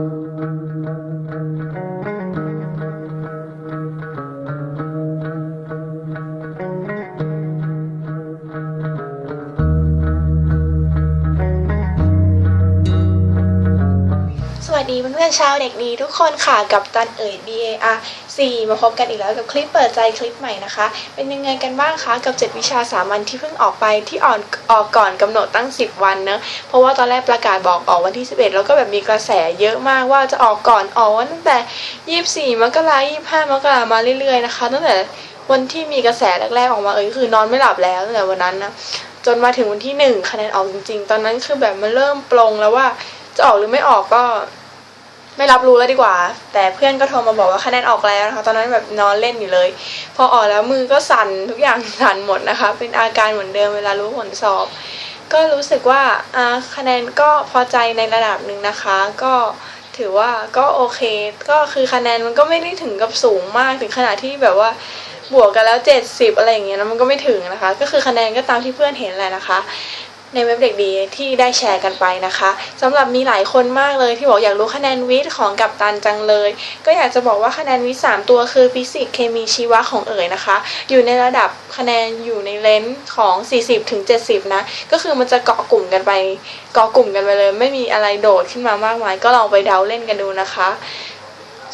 thank you วัสดีเพื่อนๆชาวเด็กดีทุกคนค่ะกับตันเอ๋ย BAR 4มาพบกันอีกแล้วกับคลิปเปิดใจคลิปใหม่นะคะ เป็นยังไงกันบ้างคะกับ 7 วิชาสามัญที่เพิ่งออกไปที่อ่อนออกก่อนกำหนดตั้ง 10 วันเนะเพราะว่าตอนแรกประกาศบอกออกวันที่ 11 แล้วก็แบบมีกระแสเยอะมากว่าจะออกก่อนออกวันตั้งแต่ 24 มกราคม25 มกราคมมาเรื่อยๆนะคะตั้งแต่วันที่มีกระแสแรกๆออกมาเอ้ยคือนอนไม่หลับแล้วตั้งแต่วันนั้นนะจนมาถึงวันที่หนึ่งคะแนนออกจริง ๆ ตอนนั้นคือแบบมันเริ่มปลงแล้วว่าจะออกหรือไม่ออกก็ ไม่รับรู้แล้วดีกว่า แต่เพื่อนก็โทรมาบอกว่าคะแนนออกแล้วนะคะ ตอนนั้นแบบนอนเล่นอยู่เลย พอออกแล้วมือก็สั่นทุกอย่างสั่นหมดนะคะ เป็นอาการเหมือนเดิมเวลารู้ผลสอบ ก็รู้สึกว่าคะแนนก็พอใจในระดับหนึ่งนะคะ ก็ถือว่าก็โอเค ก็คือคะแนนมันก็ไม่ได้ถึงกับสูงมากถึงขนาดที่แบบว่าบวกกันแล้ว 70 อะไรอย่างเงี้ยแล้วมันก็ไม่ถึงนะคะ ก็คือคะแนนก็ตามที่เพื่อนเห็นแหละนะคะ ในเว็บเด็กดีที่ได้แชร์กันไปนะคะสำหรับมีหลายคนมากเลยที่บอกอยากรู้คะแนนวิทย์ของกัปตันจังเลย ก็อยากจะบอกว่าคะแนนวิทย์สามตัวคือฟิสิกส์เคมีชีวะของเอ๋ยนะคะ อยู่ในระดับคะแนนอยู่ในเลนส์ของ 40ถึง70 นะ ก็คือมันจะเกาะกลุ่มกันไปเกาะกลุ่มกันไปเลย ไม่มีอะไรโดดขึ้นมามากมาย ก็ลองไปเดาเล่นกันดูนะคะ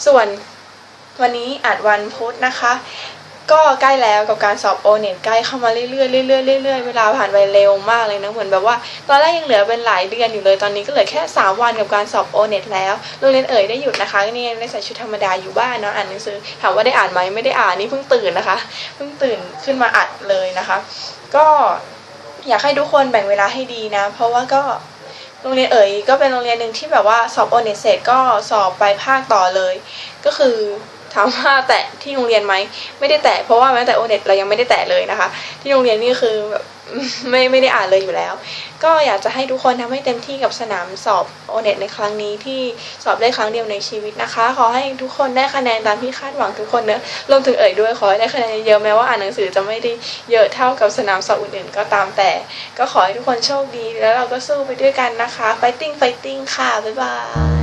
ส่วนวันนี้อัดวันพุธนะคะ ก็ใกล้แล้วกับการสอบโอเน็ตใกล้เข้ามาเรื่อยๆเรื่อยๆเรื่อยๆเวลาผ่านไปเร็วมากเลยนะเหมือนแบบว่าตอนแรกยังเหลือเป็นหลายเดือนอยู่เลยตอนนี้ก็เหลือแค่ 3 วันกับการสอบโอเน็ตแล้วโรงเรียนเอ๋ยได้หยุดนะคะนี่ได้ใส่ชุดธรรมดาอยู่บ้านเนาะอ่านหนังสือถามว่าได้อ่านไหมไม่ได้อ่านนี่เพิ่งตื่นนะคะเพิ่งตื่นขึ้นมาอัดเลยนะคะ ก็อยากให้ทุกคนแบ่งเวลาให้ดีนะ เพราะว่าก็โรงเรียนเอ๋ยก็เป็นโรงเรียนหนึ่งที่แบบว่าสอบโอเน็ตเสร็จก็สอบไปภาคต่อเลย ก็คือ ถามว่าแตะที่โรงเรียนไหมไม่ได้แตะเพราะว่าแม้แต่โอเน็ตเรายังไม่ได้แตะเลยนะคะ ที่โรงเรียนนี่คือแบบไม่ไม่ได้อ่านเลยอยู่แล้ว ก็อยากจะให้ทุกคนทำให้เต็มที่กับสนามสอบโอเน็ตในครั้งนี้ที่สอบได้ครั้งเดียวในชีวิตนะคะ ขอให้ทุกคนได้คะแนนตามที่คาดหวังทุกคนเนอะรวมถึงเอ่ยด้วยขอให้ได้คะแนนเยอะแม้ว่าอ่านหนังสือจะไม่ได้เยอะเท่ากับสนามสอบอื่นๆก็ตามแต่ ก็ขอให้ทุกคนโชคดี แล้วเราก็สู้ไปด้วยกันนะคะไฟติ้งไฟติ้งค่ะบ๊ายบาย